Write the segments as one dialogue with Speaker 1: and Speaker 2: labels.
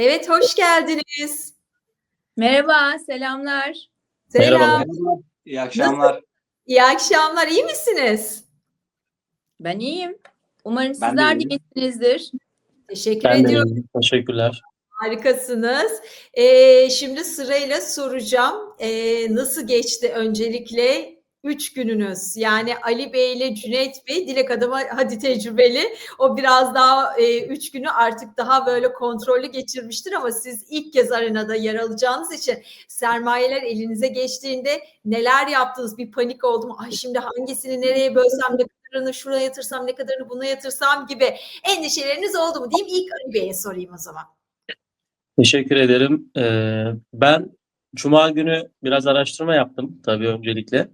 Speaker 1: Evet, hoş geldiniz.
Speaker 2: Merhaba, selamlar.
Speaker 1: Selam.
Speaker 3: Merhaba. İyi akşamlar.
Speaker 1: İyi akşamlar. İyi misiniz?
Speaker 2: Ben iyiyim. Umarım
Speaker 3: Ben de
Speaker 2: sizler de
Speaker 3: iyiyim.
Speaker 2: iyisinizdir.
Speaker 1: Teşekkür
Speaker 3: Ben de
Speaker 1: ediyorum.
Speaker 3: iyiyim. Teşekkürler.
Speaker 1: Harikasınız. Ee, şimdi sırayla soracağım. Ee, nasıl geçti öncelikle üç gününüz? Yani Ali Bey ile Cüneyt Bey, Dilek Adam'a hadi tecrübeli. O biraz daha e, üç günü artık daha böyle kontrollü geçirmiştir ama siz ilk kez arenada yer alacağınız için sermayeler elinize geçtiğinde neler yaptınız? Bir panik oldu mu? Ay şimdi hangisini nereye bölsem, ne kadarını şuraya yatırsam, ne kadarını buna yatırsam gibi endişeleriniz oldu mu diyeyim. İlk Ali Bey'e sorayım o zaman.
Speaker 4: Teşekkür ederim. Ee, ben Cuma günü biraz araştırma yaptım tabii öncelikle.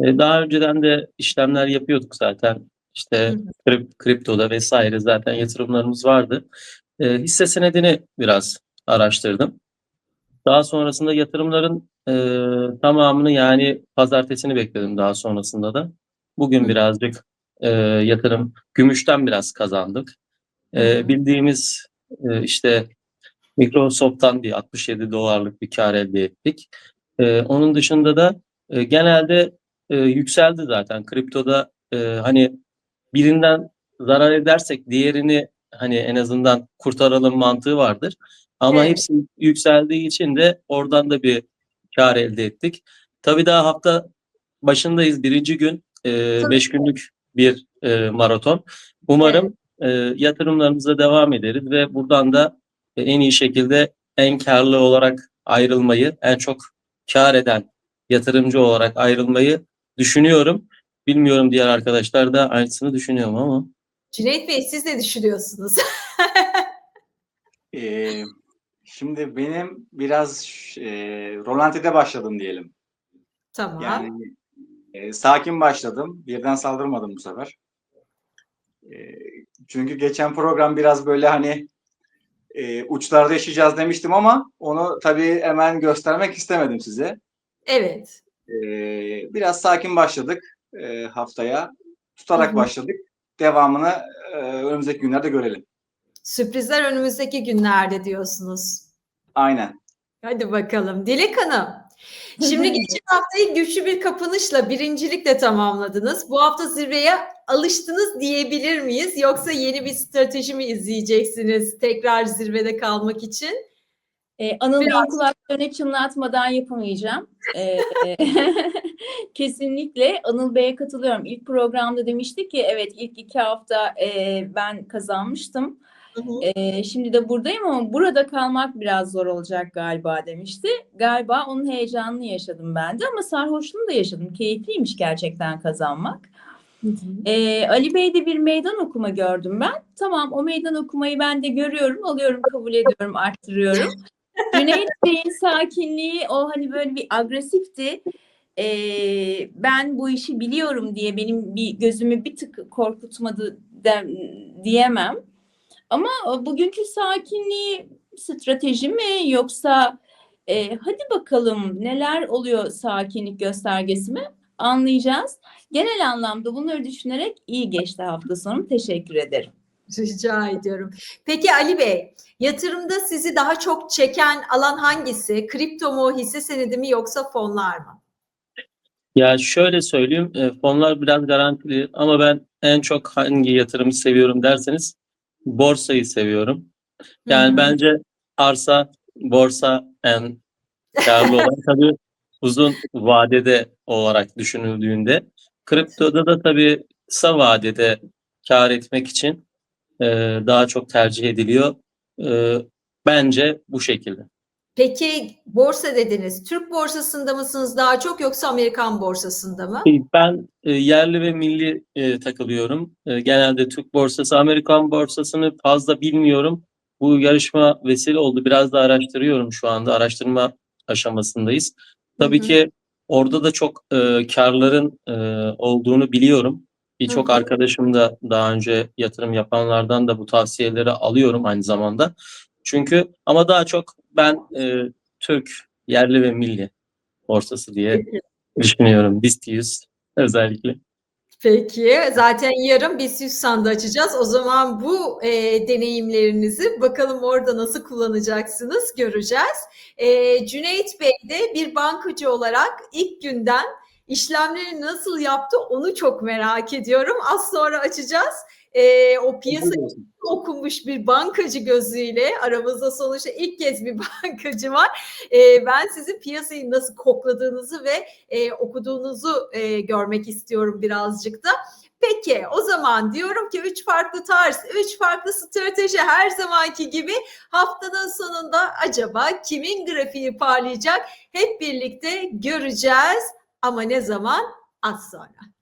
Speaker 4: Ee, daha önceden de işlemler yapıyorduk zaten. İşte krip, kriptoda vesaire zaten yatırımlarımız vardı. Ee, hisse senedini biraz araştırdım. Daha sonrasında yatırımların e, tamamını yani pazartesini bekledim daha sonrasında da. Bugün birazcık e, yatırım, gümüşten biraz kazandık. E, bildiğimiz e, işte Microsoft'tan bir 67 dolarlık bir kar elde ettik. Onun dışında da e, genelde e, yükseldi zaten. Kriptoda e, hani birinden zarar edersek diğerini hani en azından kurtaralım mantığı vardır. Ama
Speaker 1: Evet.
Speaker 4: hepsi yükseldiği için de oradan da bir kar elde ettik. Tabii daha hafta başındayız. Birinci gün e, beş günlük bir e, maraton. Umarım e, yatırımlarımıza devam ederiz ve buradan da e, en iyi şekilde en karlı olarak ayrılmayı, en çok kar eden yatırımcı olarak ayrılmayı düşünüyorum. Bilmiyorum diğer arkadaşlar da aynısını düşünüyor mu ama.
Speaker 1: Cüneyt Bey siz ne düşünüyorsunuz?
Speaker 3: Ee, şimdi benim biraz e, rolantide başladım diyelim.
Speaker 1: tamam.
Speaker 3: Yani e, sakin başladım. Birden saldırmadım bu sefer. E, çünkü geçen program biraz böyle hani e, uçlarda yaşayacağız demiştim ama onu tabii hemen göstermek istemedim size.
Speaker 1: Evet.
Speaker 3: E, biraz sakin başladık e, haftaya. Tutarak
Speaker 1: Hı hı.
Speaker 3: başladık. Devamını e, önümüzdeki günlerde görelim.
Speaker 1: Sürprizler önümüzdeki günlerde diyorsunuz.
Speaker 3: Aynen.
Speaker 1: Hadi bakalım. Dilek Hanım. Şimdi geçen haftayı güçlü bir kapanışla birincilikle tamamladınız. Bu hafta zirveye alıştınız diyebilir miyiz? Yoksa yeni bir strateji mi izleyeceksiniz tekrar zirvede kalmak için?
Speaker 2: Ee, Anıl Bey'in kulaklarını çınlatmadan yapamayacağım. Ee, kesinlikle Anıl Bey'e katılıyorum. İlk programda demişti ki evet ilk iki hafta e, ben kazanmıştım. Ee, şimdi de buradayım ama burada kalmak biraz zor olacak galiba demişti. Galiba onun heyecanını yaşadım ben de ama sarhoşluğunu da yaşadım. Keyifliymiş gerçekten kazanmak. Ee, Ali Bey'de bir meydan okuma gördüm ben. Tamam o meydan okumayı ben de görüyorum, alıyorum, kabul ediyorum, arttırıyorum. Cüneyt Bey'in sakinliği o hani böyle bir agresifti. Ee, ben bu işi biliyorum diye benim bir gözümü bir tık korkutmadı de- diyemem. Ama bugünkü sakinliği strateji mi yoksa e, hadi bakalım neler oluyor sakinlik göstergesi mi anlayacağız. Genel anlamda bunları düşünerek iyi geçti hafta sonu. Teşekkür ederim.
Speaker 1: Rica ediyorum. Peki Ali Bey, yatırımda sizi daha çok çeken alan hangisi? Kripto mu, hisse senedi mi yoksa fonlar mı?
Speaker 4: Ya şöyle söyleyeyim, e, fonlar biraz garantili ama ben en çok hangi yatırımı seviyorum derseniz borsayı seviyorum. Yani
Speaker 1: Hı hı.
Speaker 4: bence arsa, borsa en karlı olan tabii uzun vadede olarak düşünüldüğünde. Kriptoda da tabii kısa vadede kar etmek için e, daha çok tercih ediliyor. E, bence bu şekilde.
Speaker 1: Peki borsa dediniz. Türk borsasında mısınız daha çok yoksa Amerikan borsasında mı?
Speaker 4: Ben e, yerli ve milli e, takılıyorum. E, genelde Türk borsası, Amerikan borsasını fazla bilmiyorum. Bu yarışma vesile oldu. Biraz da araştırıyorum şu anda. Araştırma aşamasındayız. Tabii
Speaker 1: Hı hı.
Speaker 4: ki orada da çok e, karların e, olduğunu biliyorum. Birçok arkadaşım da daha önce yatırım yapanlardan da bu tavsiyeleri alıyorum aynı zamanda. Çünkü ama daha çok ben e, Türk yerli ve milli borsası diye düşünüyorum. BIST 100 özellikle.
Speaker 1: Peki, zaten yarın BIST 100 sandığı açacağız. O zaman bu e, deneyimlerinizi bakalım orada nasıl kullanacaksınız göreceğiz. E, Cüneyt Bey de bir bankacı olarak ilk günden işlemleri nasıl yaptı onu çok merak ediyorum. Az sonra açacağız. E, o piyasa okumuş bir bankacı gözüyle aramızda sonuçta ilk kez bir bankacı var. E, ben sizin piyasayı nasıl kokladığınızı ve e, okuduğunuzu e, görmek istiyorum birazcık da. Peki o zaman diyorum ki üç farklı tarz, üç farklı strateji her zamanki gibi haftanın sonunda acaba kimin grafiği parlayacak hep birlikte göreceğiz. Ama ne zaman? Az sonra.